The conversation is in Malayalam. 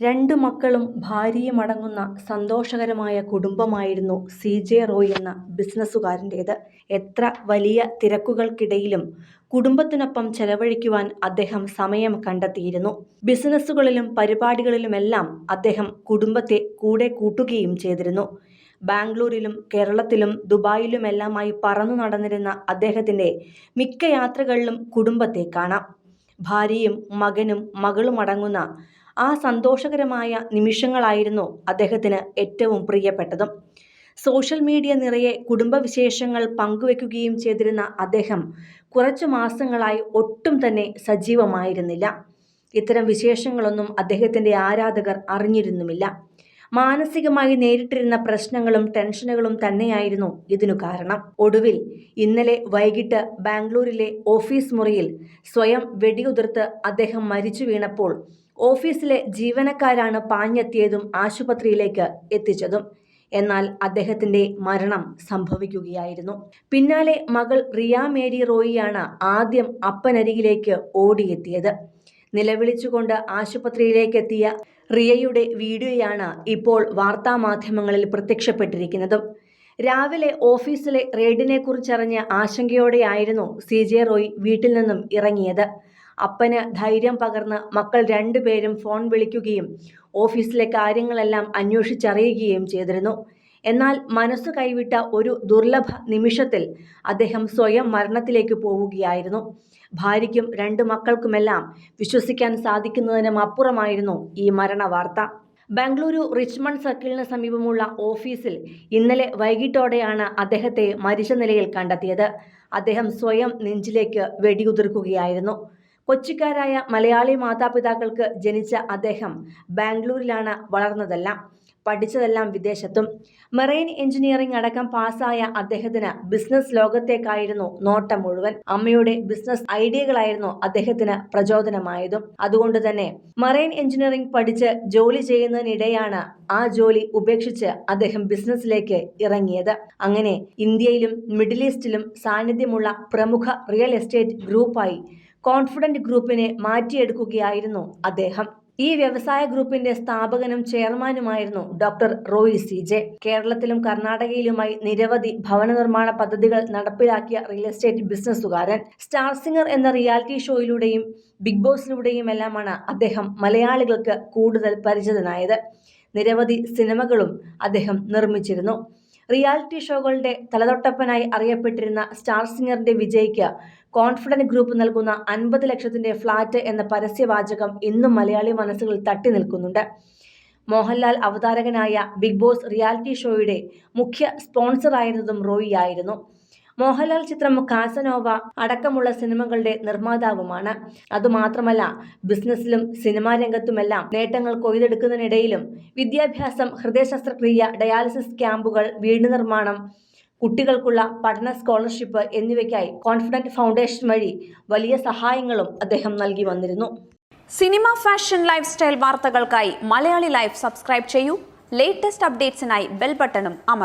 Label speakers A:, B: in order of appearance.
A: രണ്ട് മക്കളും ഭാര്യയും അടങ്ങുന്ന സന്തോഷകരമായ കുടുംബമായിരുന്നു സി ജെ റോയ് എന്ന ബിസിനസ്സുകാരന്റേത്. എത്ര വലിയ തിരക്കുകൾക്കിടയിലും കുടുംബത്തിനൊപ്പം ചെലവഴിക്കുവാൻ അദ്ദേഹം സമയം കണ്ടെത്തിയിരുന്നു. ബിസിനസ്സുകളിലും പരിപാടികളിലുമെല്ലാം അദ്ദേഹം കുടുംബത്തെ കൂടെ കൂട്ടുകയും ചെയ്തിരുന്നു. ബാംഗ്ലൂരിലും കേരളത്തിലും ദുബായിലുമെല്ലാമായി പറന്നു നടന്നിരുന്ന അദ്ദേഹത്തിന്റെ മിക്ക യാത്രകളിലും കുടുംബത്തെ കാണാം. ഭാര്യയും മകനും മകളും അടങ്ങുന്ന ആ സന്തോഷകരമായ നിമിഷങ്ങളായിരുന്നു അദ്ദേഹത്തിന് ഏറ്റവും പ്രിയപ്പെട്ടതും. സോഷ്യൽ മീഡിയ നിറയെ കുടുംബവിശേഷങ്ങൾ പങ്കുവെക്കുകയും ചെയ്തിരുന്ന അദ്ദേഹം കുറച്ചു മാസങ്ങളായി ഒട്ടും തന്നെ സജീവമായിരുന്നില്ല. ഇത്തരം വിശേഷങ്ങളൊന്നും അദ്ദേഹത്തിന്റെ ആരാധകർ അറിഞ്ഞിരുന്നുമില്ല. മാനസികമായി നേരിട്ടിരുന്ന പ്രശ്നങ്ങളും ടെൻഷനുകളും തന്നെയായിരുന്നു ഇതിനു കാരണം. ഒടുവിൽ ഇന്നലെ വൈകിട്ട് ബാംഗ്ലൂരിലെ ഓഫീസ് മുറിയിൽ സ്വയം വെടിയുതിർത്ത് അദ്ദേഹം മരിച്ചു വീണപ്പോൾ ഓഫീസിലെ ജീവനക്കാരാണ് പാഞ്ഞെത്തിയതും ആശുപത്രിയിലേക്ക് എത്തിച്ചതും. എന്നാൽ അദ്ദേഹത്തിന്റെ മരണം സംഭവിക്കുകയായിരുന്നു. പിന്നാലെ മകൾ റിയ മേരി റോയിയാണ് ആദ്യം അപ്പനരികിലേക്ക് ഓടിയെത്തിയത്. നിലവിളിച്ചുകൊണ്ട് ആശുപത്രിയിലേക്കെത്തിയ റിയയുടെ വീഡിയോയാണ് ഇപ്പോൾ വാർത്താമാധ്യമങ്ങളിൽ പ്രത്യക്ഷപ്പെട്ടിരിക്കുന്നത്. രാവിലെ ഓഫീസിലെ റെയ്ഡിനെക്കുറിച്ചറിഞ്ഞ് ആശങ്കയോടെയായിരുന്നു സി ജെ റോയ് വീട്ടിൽ നിന്നും ഇറങ്ങിയത്. അപ്പന് ധൈര്യം പകർന്ന് മക്കൾ രണ്ടുപേരും ഫോൺ വിളിക്കുകയും ഓഫീസിലെ കാര്യങ്ങളെല്ലാം അന്വേഷിച്ചറിയുകയും ചെയ്തിരുന്നു. എന്നാൽ മനസ്സ് കൈവിട്ട ഒരു ദുർലഭ നിമിഷത്തിൽ അദ്ദേഹം സ്വയം മരണത്തിലേക്ക് പോവുകയായിരുന്നു. ഭാര്യയ്ക്കും രണ്ട് മക്കൾക്കുമെല്ലാം വിശ്വസിക്കാൻ സാധിക്കുന്നതിനും അപ്പുറമായിരുന്നു ഈ മരണ വാർത്ത ബംഗളൂരു റിച്ച്മണ്ട് സർക്കിളിന് സമീപമുള്ള ഓഫീസിൽ ഇന്നലെ വൈകിട്ടോടെയാണ് അദ്ദേഹത്തെ മരിച്ച നിലയിൽ കണ്ടെത്തിയത്. അദ്ദേഹം സ്വയം നെഞ്ചിലേക്ക് വെടിയുതിർക്കുകയായിരുന്നു. കൊച്ചിക്കാരായ മലയാളി മാതാപിതാക്കൾക്ക് ജനിച്ച അദ്ദേഹം ബാംഗ്ലൂരിലാണ് വളർന്നതെല്ലാം. പഠിച്ചതെല്ലാം വിദേശത്തും. മെറൈൻ എഞ്ചിനീയറിംഗ് അടക്കം പാസ്സായ അദ്ദേഹത്തിന് ബിസിനസ് ലോകത്തേക്കായിരുന്നു നോട്ടം മുഴുവൻ. അമ്മയുടെ ബിസിനസ് ഐഡിയകളായിരുന്നു അദ്ദേഹത്തിന് പ്രചോദനമായതും. അതുകൊണ്ട് തന്നെ മെറൈൻ എഞ്ചിനീയറിംഗ് പഠിച്ച് ജോലി ചെയ്യുന്നതിനിടെയാണ് ആ ജോലി ഉപേക്ഷിച്ച് അദ്ദേഹം ബിസിനസ്സിലേക്ക് ഇറങ്ങിയത്. അങ്ങനെ ഇന്ത്യയിലും മിഡിൽ ഈസ്റ്റിലും സാന്നിധ്യമുള്ള പ്രമുഖ റിയൽ എസ്റ്റേറ്റ് ഗ്രൂപ്പായി കോൺഫിഡന്റ് ഗ്രൂപ്പിനെ മാറ്റിയെടുക്കുകയായിരുന്നു അദ്ദേഹം. ഈ വ്യവസായ ഗ്രൂപ്പിന്റെ സ്ഥാപകനും ചെയർമാനുമായിരുന്നു ഡോക്ടർ റോയി സി ജെ. കേരളത്തിലും കർണാടകയിലുമായി നിരവധി ഭവന നിർമ്മാണ പദ്ധതികൾ നടപ്പിലാക്കിയ റിയൽ എസ്റ്റേറ്റ് ബിസിനസ്സുകാരൻ സ്റ്റാർ സിംഗർ എന്ന റിയാലിറ്റി ഷോയിലൂടെയും ബിഗ് ബോസിലൂടെയും എല്ലാമാണ് അദ്ദേഹം മലയാളികൾക്ക് കൂടുതൽ പരിചിതനായത്. നിരവധി സിനിമകളും അദ്ദേഹം നിർമ്മിച്ചിരുന്നു. റിയാലിറ്റി ഷോകളുടെ തലതൊട്ടപ്പനായി അറിയപ്പെട്ടിരുന്ന സ്റ്റാർ സിംഗറിന്റെ വിജയ്ക്ക് കോൺഫിഡന്റ് ഗ്രൂപ്പ് നൽകുന്ന അൻപത് ലക്ഷത്തിന്റെ ഫ്ളാറ്റ് എന്ന പരസ്യവാചകം ഇന്നും മലയാളി മനസ്സുകളിൽ തട്ടി നിൽക്കുന്നുണ്ട്. മോഹൻലാൽ അവതാരകനായ ബിഗ് ബോസ് റിയാലിറ്റി ഷോയുടെ മുഖ്യ സ്പോൺസറായിരുന്നതും റോയി ആയിരുന്നു. മോഹൻലാൽ ചിത്രം കാസനോവ അടക്കമുള്ള സിനിമകളുടെ നിർമ്മാതാവുമാണ്. അതുമാത്രമല്ല ബിസിനസ്സിലും സിനിമാ രംഗത്തുമെല്ലാം നേട്ടങ്ങൾ കൊയ്തെടുക്കുന്നതിനിടയിലും വിദ്യാഭ്യാസം ഹൃദയശസ്ത്രക്രിയ ഡയാലിസിസ് ക്യാമ്പുകൾ വീട് നിർമ്മാണം കുട്ടികൾക്കുള്ള പഠന സ്കോളർഷിപ്പ് എന്നിവയ്ക്കായി കോൺഫിഡന്റ് ഫൗണ്ടേഷൻ വഴി വലിയ സഹായങ്ങളും അദ്ദേഹം നൽകി വന്നിരുന്നു.
B: സിനിമ ഫാഷൻ ലൈഫ് സ്റ്റൈൽ വാർത്തകൾക്കായി മലയാളി ലൈഫ് സബ്സ്ക്രൈബ് ചെയ്യൂ. ലേറ്റസ്റ്റ് അപ്ഡേറ്റ്സിനായി ബെൽ ബട്ടണും അമർ